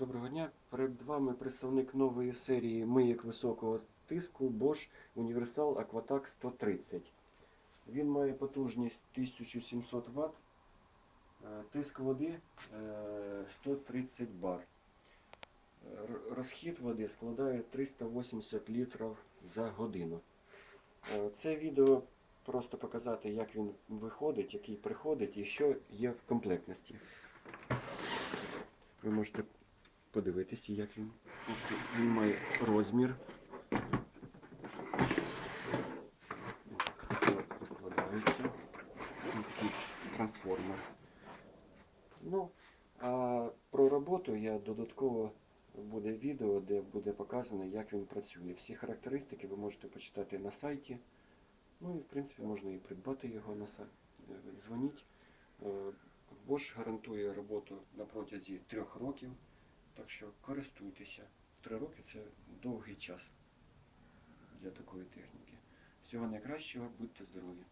Доброго дня. Перед вами представник нової серії миєк високого тиску Bosch Universal Aquatac 130. Він має потужність 1700 Вт, е, тиск води е, 130 бар. Е, Розхід води складає 380 літрів за годину. Е, Це відео просто показати, як він виходить, який приходить і що є в комплектності. Ви можете подивитися, як він. Він має розмір. Розкладається. Він такий трансформер. Ну, а про роботу я додатково буде відео, де буде показано, як він працює. Всі характеристики ви можете почитати на сайті. Ну і в принципі можна і придбати його на сайті. Дзвоніть. Е, Bosch гарантує роботу на протязі трьох років, так що користуйтеся. Три роки це довгий час для такої техніки. Всього найкращого, будьте здорові!